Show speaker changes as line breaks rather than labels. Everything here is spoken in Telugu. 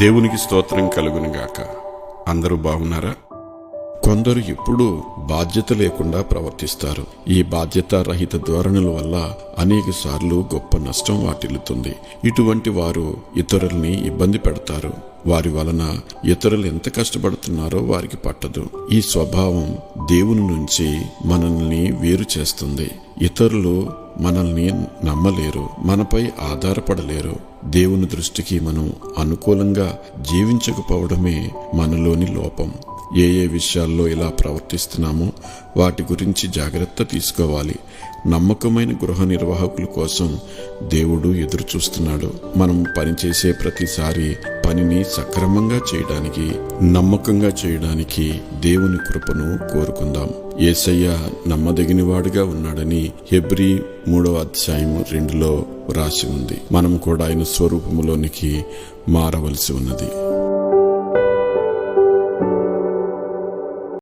దేవునికి స్తోత్రం కలుగునుగాక. అందరూ బాగున్నారా? కొందరు ఎప్పుడూ బాధ్యత లేకుండా ప్రవర్తిస్తారు. ఈ బాధ్యత రహిత ధోరణుల వల్ల అనేక సార్లు గొప్ప నష్టం వాటిల్లుతుంది. ఇటువంటి వారు ఇతరుల్ని ఇబ్బంది పెడతారు. వారి వలన ఇతరులు ఎంత కష్టపడుతున్నారో వారికి పట్టదు. ఈ స్వభావం దేవుని నుంచి మనల్ని వేరు చేస్తుంది. ఇతరులు మనల్ని నమ్మలేరు మనపై ఆధారపడలేరు. దేవుని దృష్టికి మనం అనుకూలంగా జీవించకపోవడమే మనలోని లోపం. ఏ ఏ విషయాల్లో ఇలా ప్రవర్తిస్తున్నామో వాటి గురించి జాగ్రత్త తీసుకోవాలి. నమ్మకమైన గృహ నిర్వాహకుల కోసం దేవుడు ఎదురు చూస్తున్నాడు మనం పనిచేసే ప్రతిసారి పనిని సక్రమంగా చేయడానికి నమ్మకంగా చేయడానికి దేవుని కృపను కోరుకుందాం. ఏసయ్య నమ్మదగినవాడుగా ఉన్నాడని హెబ్రి మూడవ అధ్యాయం రెండులో రాసి ఉంది. మనం కూడా ఆయన స్వరూపంలోనికి మారవలసి ఉన్నది.